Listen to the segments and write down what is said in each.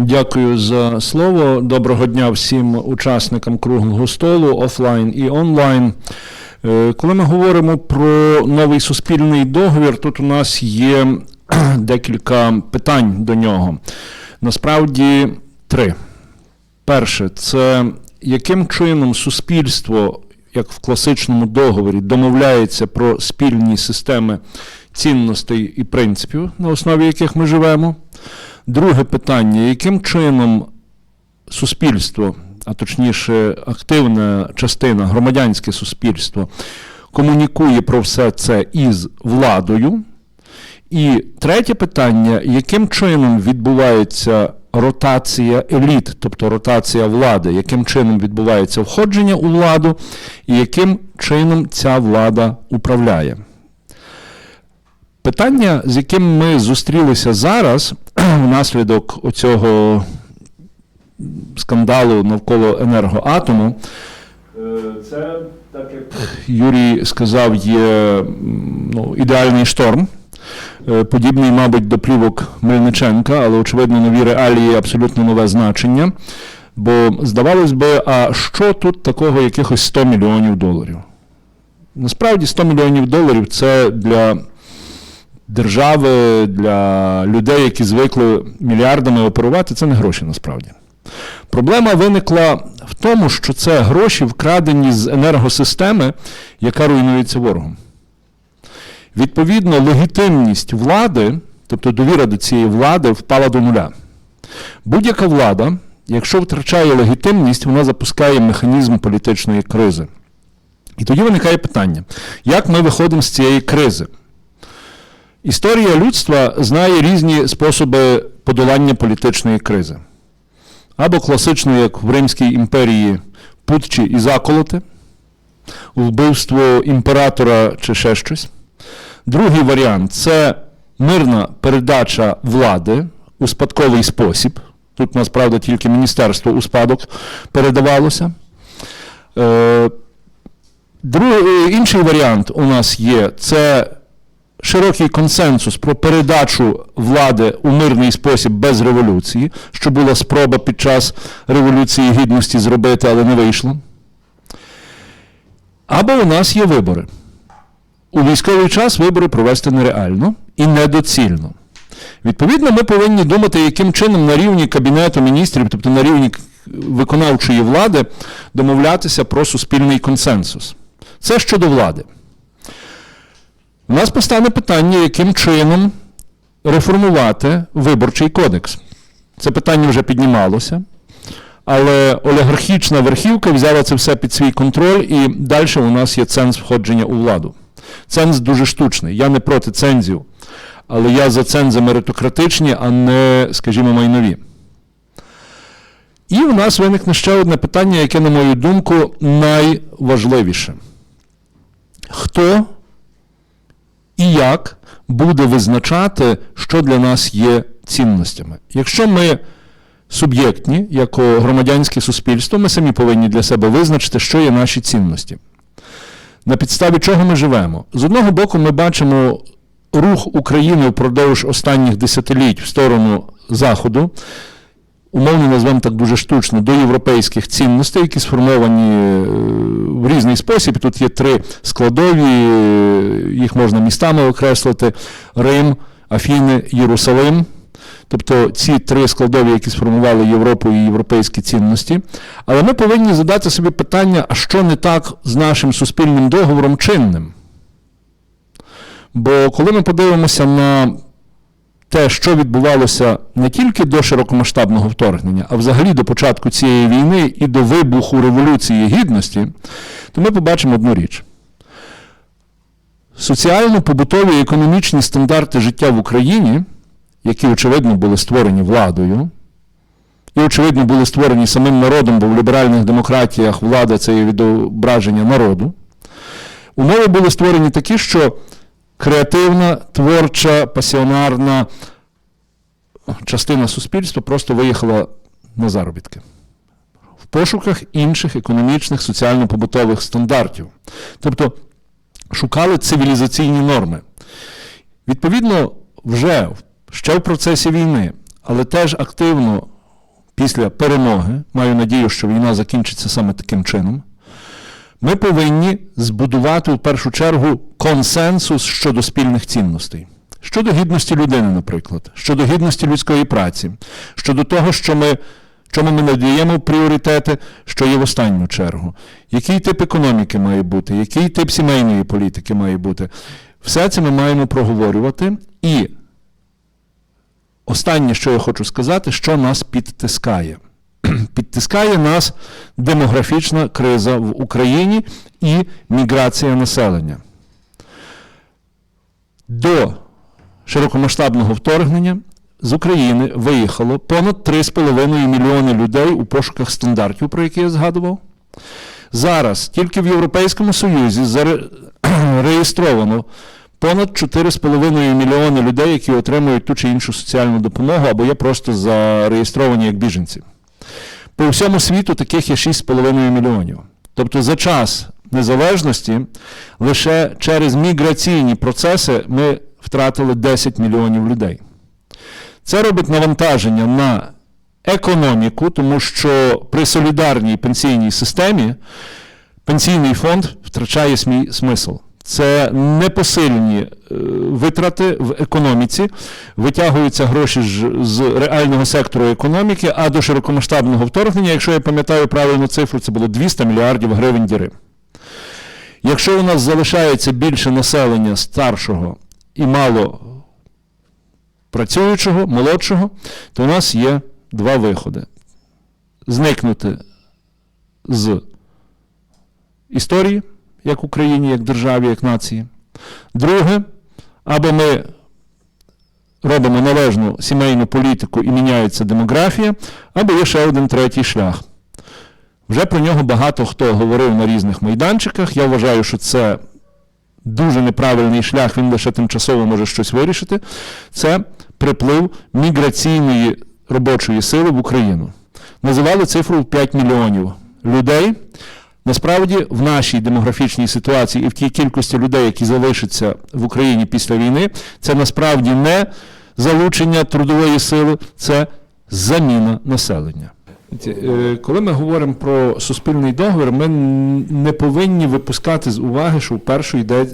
Дякую за слово. Доброго дня всім учасникам круглого столу офлайн і онлайн. Е, Коли ми говоримо про новий суспільний договір, тут у нас є декілька питань до нього. Насправді три. Перше, це яким чином суспільство, як в класичному договорі, домовляється про спільні системи цінностей і принципів, на основі яких ми живемо. Друге питання: яким чином суспільство, а точніше, активна частина, громадянське суспільство, комунікує про все це із владою? І третє питання: яким чином відбувається ротація еліт, тобто ротація влади, яким чином відбувається входження у владу, і яким чином ця влада управляє? Питання, з яким ми зустрілися зараз, внаслідок оцього скандалу навколо енергоатому, е, це, так як Юрій сказав, є ну, ідеальний шторм. Е, Подібний, мабуть, до плівок Мельниченка, але, очевидно, нові реалії абсолютно нове значення. Бо здавалось би, а що тут такого якихось 100 мільйонів доларів? Насправді 100 мільйонів доларів це для держави, для людей, які звикли мільярдами оперувати, це не гроші насправді. Проблема виникла в тому, що це гроші вкрадені з енергосистеми, яка руйнується ворогом. Відповідно, легітимність влади, тобто довіра до цієї влади, впала до нуля. Будь-яка влада, якщо втрачає легітимність, вона запускає механізм політичної кризи. І тоді виникає питання: як ми виходимо з цієї кризи? Історія людства знає різні способи подолання політичної кризи. Або класично, як в Римській імперії, путчі і заколоти, вбивство імператора чи ще щось. Другий варіант це мирна передача влади у спадковий спосіб. Тут, насправді, тільки міністерство у спадок передавалося. Е, Другий, інший варіант у нас є це широкий консенсус про передачу влади у мирний спосіб без революції, що була спроба під час Революції Гідності зробити, але не вийшло. Або у нас є вибори. У військовий час вибори провести нереально і недоцільно. Відповідно, ми повинні думати, яким чином на рівні Кабінету міністрів, тобто на рівні виконавчої влади, домовлятися про суспільний консенсус. Це щодо влади. У нас постане питання, яким чином реформувати виборчий кодекс. Це питання вже піднімалося, але олігархічна верхівка взяла це все під свій контроль, і далі у нас є ценз входження у владу. Ценз дуже штучний. Я не проти цензів, але я за цензи меритократичні, а не, скажімо, майнові. І у нас виникне ще одне питання, яке, на мою думку, найважливіше. Хто і як буде визначати, що для нас є цінностями? Якщо ми суб'єктні, як громадянське суспільство, ми самі повинні для себе визначити, що є наші цінності. На підставі чого ми живемо? З одного боку, ми бачимо рух України впродовж останніх десятиліть в сторону Заходу, умовно назвемо так дуже штучно, до європейських цінностей, які сформовані е, в різний спосіб. Тут є три складові, е, їх можна містами окреслити: Рим, Афіни, Єрусалим. Тобто ці три складові, які сформували Європу і європейські цінності. Але ми повинні задати собі питання, а що не так з нашим суспільним договором чинним? Бо коли ми подивимося на те, що відбувалося не тільки до широкомасштабного вторгнення, а взагалі до початку цієї війни і до вибуху Революції Гідності, то ми побачимо одну річ. Соціально-побутові і економічні стандарти життя в Україні, які, очевидно, були створені владою, і, очевидно, були створені самим народом, бо в ліберальних демократіях влада це є відображення народу. Умови були створені такі, що креативна, творча, пасіонарна частина суспільства просто виїхала на заробітки в пошуках інших економічних, соціально-побутових стандартів. Тобто шукали цивілізаційні норми. Відповідно, вже ще в процесі війни, але теж активно після перемоги, маю надію, що війна закінчиться саме таким чином, ми повинні збудувати в першу чергу консенсус щодо спільних цінностей. Щодо гідності людини, наприклад, щодо гідності людської праці, щодо того, що ми, чому ми надаємо пріоритети, що є в останню чергу, який тип економіки має бути, який тип сімейної політики має бути. Все це ми маємо проговорювати. І останнє, що я хочу сказати, що нас підтискає. Підтискає нас демографічна криза в Україні і міграція населення. До широкомасштабного вторгнення з України виїхало понад 3,5 мільйони людей у пошуках стандартів, про які я згадував. Зараз тільки в Європейському Союзі зареєстровано понад 4,5 мільйони людей, які отримують ту чи іншу соціальну допомогу або є просто зареєстровані як біженці. По всьому світу таких є 6,5 мільйонів. Тобто за час незалежності лише через міграційні процеси ми втратили 10 мільйонів людей. Це робить навантаження на економіку, тому що при солідарній пенсійній системі пенсійний фонд втрачає свій смисл. Це непосильні е, витрати в економіці, витягуються гроші з реального сектору економіки, а до широкомасштабного вторгнення, якщо я пам'ятаю правильну цифру, це було 200 мільярдів гривень діри. Якщо у нас залишається більше населення старшого і мало працюючого, молодшого, то у нас є два виходи: зникнути з історії, як Україні, як державі, як нації. Друге, або ми робимо належну сімейну політику і міняється демографія, або є ще один третій шлях. Вже про нього багато хто говорив на різних майданчиках. Я вважаю, що це дуже неправильний шлях, він лише тимчасово може щось вирішити. Це приплив міграційної робочої сили в Україну. Називали цифру в 5 мільйонів людей. Насправді, в нашій демографічній ситуації і в тій кількості людей, які залишаться в Україні після війни, це насправді не залучення трудової сили, це заміна населення. Е, Коли ми говоримо про суспільний договір, ми не повинні випускати з уваги, що в першу, йде, е,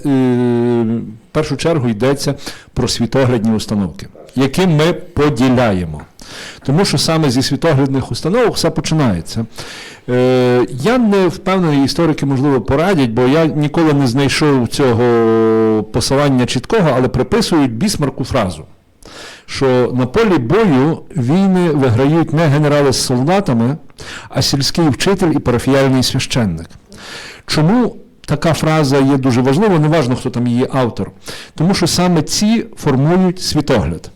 в першу чергу йдеться про світоглядні установки, які ми поділяємо. Тому що саме зі світоглядних установок все починається. Е, Я не впевнений, історики, можливо, порадять, бо я ніколи не знайшов цього посилання чіткого, але приписують бісмарку фразу що на полі бою війни виграють не генерали з солдатами, а сільський вчитель і парафіяльний священник. Чому така фраза є дуже важлива, неважно, хто там її автор, тому що саме ці формують світогляд.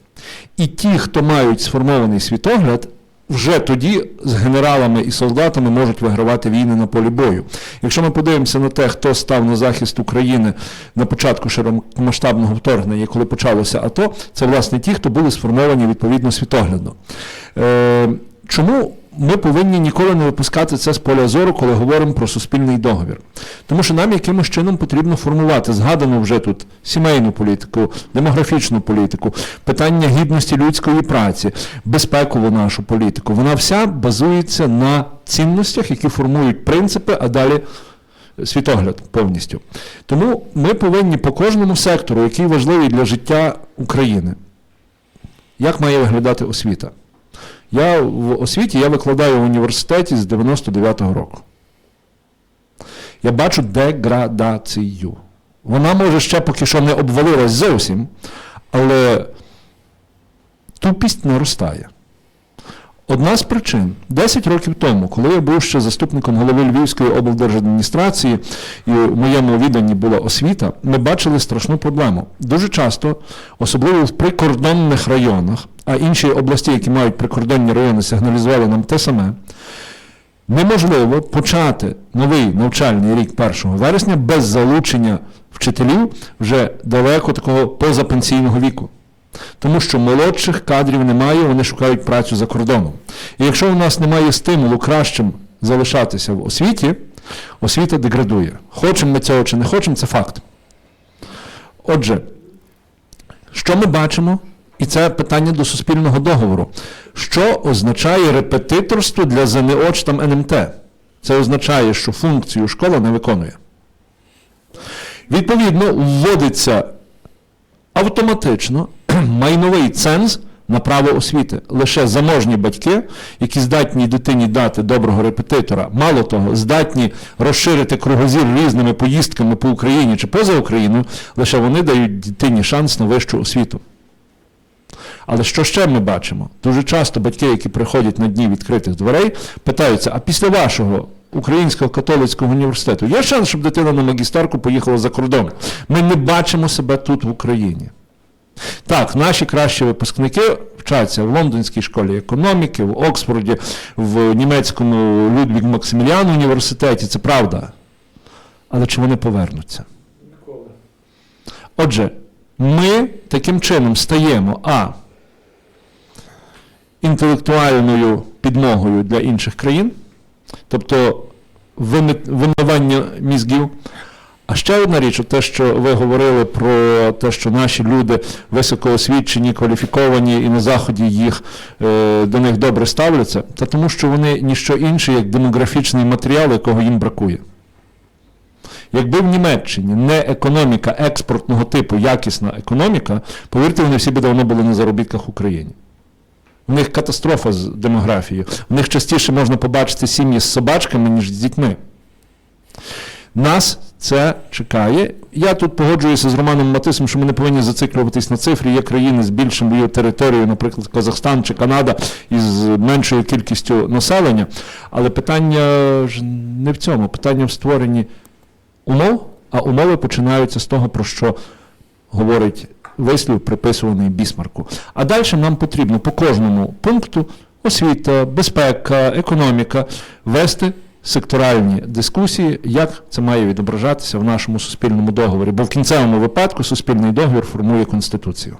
І ті, хто мають сформований світогляд, вже тоді з генералами і солдатами можуть вигравати війни на полі бою. Якщо ми подивимося на те, хто став на захист України на початку широкомасштабного вторгнення, коли почалося АТО, це власне ті, хто були сформовані відповідно світоглядно. Е, Чому ми повинні ніколи не випускати це з поля зору, коли говоримо про суспільний договір? Тому що нам якимось чином потрібно формувати згадану вже тут сімейну політику, демографічну політику, питання гідності людської праці, безпекову нашу політику. Вона вся базується на цінностях, які формують принципи, а далі. Світогляд повністю. Тому ми повинні по кожному сектору, який важливий для життя України, як має виглядати освіта. Я в освіті я викладаю в університеті з 99-го року. Я бачу деградацію. Вона може ще поки що не обвалилась зовсім, але тупість наростає. Одна з причин 10 років тому, коли я був ще заступником голови Львівської облдержадміністрації, і в моєму відданні була освіта, ми бачили страшну проблему. Дуже часто, особливо в прикордонних районах, а інші області, які мають прикордонні райони, сигналізували нам те саме. Неможливо почати новий навчальний рік 1 вересня без залучення вчителів вже далеко такого позапенсійного віку. Тому що молодших кадрів немає, вони шукають працю за кордоном. І якщо у нас немає стимулу кращим залишатися в освіті, освіта деградує. Хочемо ми цього чи не хочемо, це факт. Отже, що ми бачимо І це питання до суспільного договору. Що означає репетиторство для ЗНО чи там НМТ? Це означає, що функцію школа не виконує. Відповідно, вводиться автоматично майновий ценз на право освіти. Лише заможні батьки, які здатні дитині дати доброго репетитора, мало того, здатні розширити кругозір різними поїздками по Україні чи поза Україною, лише вони дають дитині шанс на вищу освіту. Але що ще ми бачимо? Дуже часто батьки, які приходять на дні відкритих дверей, питаються: а після вашого Українського католицького університету є шанс, щоб дитина на магістерку поїхала за кордон? Ми не бачимо себе тут в Україні. Так, наші кращі випускники вчаться в Лондонській школі економіки, в Оксфорді, в німецькому Людвіг Максиміліан університеті, це правда. Але чи вони повернуться? Ніколи. Отже, ми таким чином стаємо а. інтелектуальною підмогою для інших країн, тобто вими- вимивання мізгів. А ще одна річ, те, що ви говорили про те, що наші люди високоосвічені, кваліфіковані, і на Заході їх, е, до них добре ставляться, та тому що вони ніщо інше, як демографічний матеріал, якого їм бракує. Якби в Німеччині не економіка експортного типу, якісна економіка, повірте, вони всі би давно були на заробітках в Україні. У них катастрофа з демографією. У них частіше можна побачити сім'ї з собачками, ніж з дітьми. Нас це чекає. Я тут погоджуюся з Романом Матисом, що ми не повинні зациклюватись на цифрі. Є країни з більшою територією, наприклад, Казахстан чи Канада, із меншою кількістю населення. Але питання ж не в цьому. Питання в створенні умов, а умови починаються з того, про що говорить вислів, приписуваний Бісмарку. А далі нам потрібно по кожному пункту освіта, безпека, економіка вести секторальні дискусії, як це має відображатися в нашому суспільному договорі. Бо в кінцевому випадку суспільний договір формує Конституцію.